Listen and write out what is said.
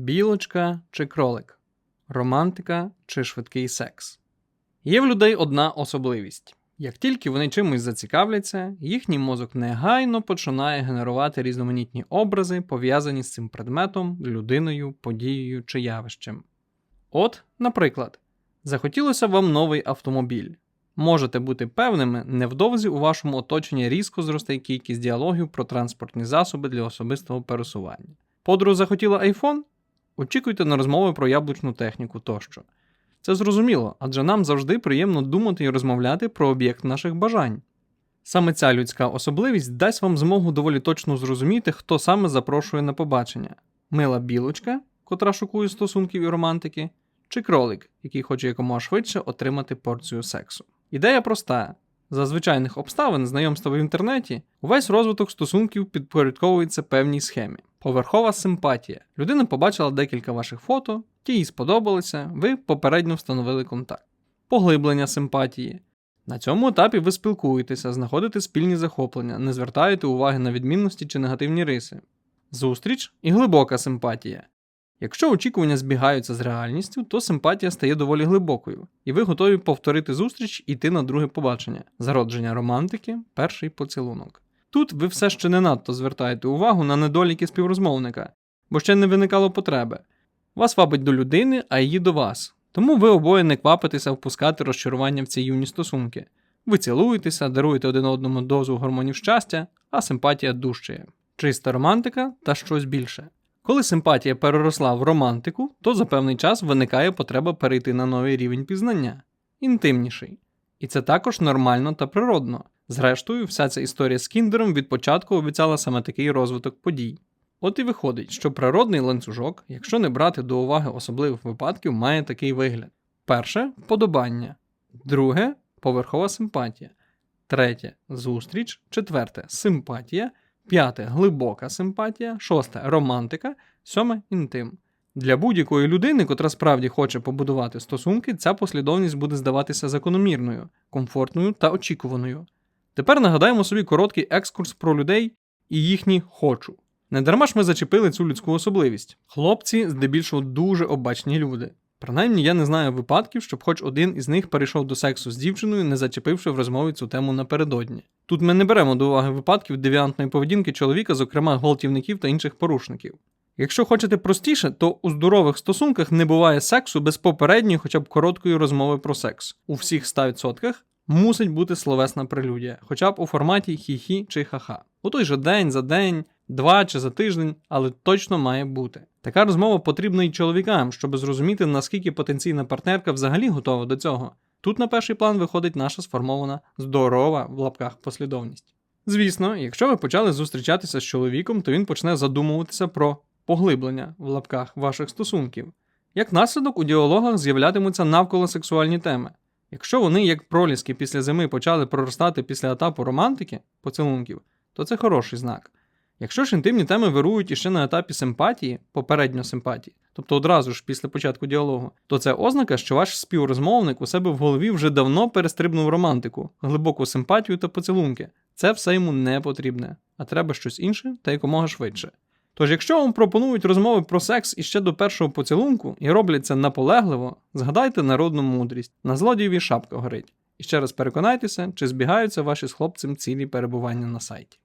Білочка чи кролик? Романтика чи швидкий секс? Є в людей одна особливість. Як тільки вони чимось зацікавляться, їхній мозок негайно починає генерувати різноманітні образи, пов'язані з цим предметом, людиною, подією чи явищем. От, наприклад, захотілося вам новий автомобіль. Можете бути певними, невдовзі у вашому оточенні різко зросте кількість діалогів про транспортні засоби для особистого пересування. Подруга захотіла iPhone? Очікуйте на розмови про яблучну техніку тощо. Це зрозуміло, адже нам завжди приємно думати і розмовляти про об'єкт наших бажань. Саме ця людська особливість дасть вам змогу доволі точно зрозуміти, хто саме запрошує на побачення: мила білочка, котра шокує стосунків і романтики, чи кролик, який хоче якомога швидше отримати порцію сексу. Ідея проста. За звичайних обставин знайомства в інтернеті увесь розвиток стосунків підпорядковується певній схемі. Поверхова симпатія. Людина побачила декілька ваших фото, ті їй сподобалися, ви попередньо встановили контакт. Поглиблення симпатії. На цьому етапі ви спілкуєтеся, знаходите спільні захоплення, не звертаєте уваги на відмінності чи негативні риси. Зустріч і глибока симпатія. Якщо очікування збігаються з реальністю, то симпатія стає доволі глибокою, і ви готові повторити зустріч і йти на друге побачення, зародження романтики, перший поцілунок. Тут ви все ще не надто звертаєте увагу на недоліки співрозмовника, бо ще не виникало потреби. Вас вабить до людини, а її до вас. Тому ви обоє не квапитеся впускати розчарування в ці юні стосунки. Ви цілуєтеся, даруєте один одному дозу гормонів щастя, а симпатія дужчає. Чиста романтика та щось більше. Коли симпатія переросла в романтику, то за певний час виникає потреба перейти на новий рівень пізнання інтимніший. І це також нормально та природно. Зрештою, вся ця історія з Кіндером від початку обіцяла саме такий розвиток подій. От і виходить, що природний ланцюжок, якщо не брати до уваги особливих випадків, має такий вигляд: перше вподобання, друге поверхова симпатія, третє зустріч, четверте симпатія, п'яте глибока симпатія, шосте романтика, сьоме інтим. Для будь-якої людини, котра справді хоче побудувати стосунки, ця послідовність буде здаватися закономірною, комфортною та очікуваною. Тепер нагадаємо собі короткий екскурс про людей і їхні хочу. Недарма ж ми зачепили цю людську особливість. Хлопці здебільшого дуже обачні люди. Принаймні я не знаю випадків, щоб хоч один із них перейшов до сексу з дівчиною, не зачепивши в розмові цю тему напередодні. Тут ми не беремо до уваги випадків девіантної поведінки чоловіка, зокрема гвалтівників та інших порушників. Якщо хочете простіше, то у здорових стосунках не буває сексу без попередньої, хоча б короткої розмови про секс. У всіх 100% мусить бути словесна прелюдія, хоча б у форматі хі-хі чи ха-ха. У той же день, за день, два чи за тиждень, але точно має бути. Така розмова потрібна і чоловікам, щоб зрозуміти, наскільки потенційна партнерка взагалі готова до цього. Тут на перший план виходить наша сформована здорова в лапках послідовність. Звісно, якщо ви почали зустрічатися з чоловіком, то він почне задумуватися про поглиблення в лапках ваших стосунків. Як наслідок у діалогах з'являтимуться навколо сексуальні теми. Якщо вони, як проліски після зими, почали проростати після етапу романтики, поцілунків, то це хороший знак. Якщо ж інтимні теми вирують іще на етапі симпатії, попередньо симпатії, тобто одразу ж після початку діалогу, то це ознака, що ваш співрозмовник у себе в голові вже давно перестрибнув романтику, глибоку симпатію та поцілунки. Це все йому не потрібне, а треба щось інше та якомога швидше. Тож, якщо вам пропонують розмови про секс іще до першого поцілунку і роблять це наполегливо, згадайте народну мудрість, на злодієві шапка горить. І ще раз переконайтеся, чи збігаються ваші з хлопцем цілі перебування на сайті.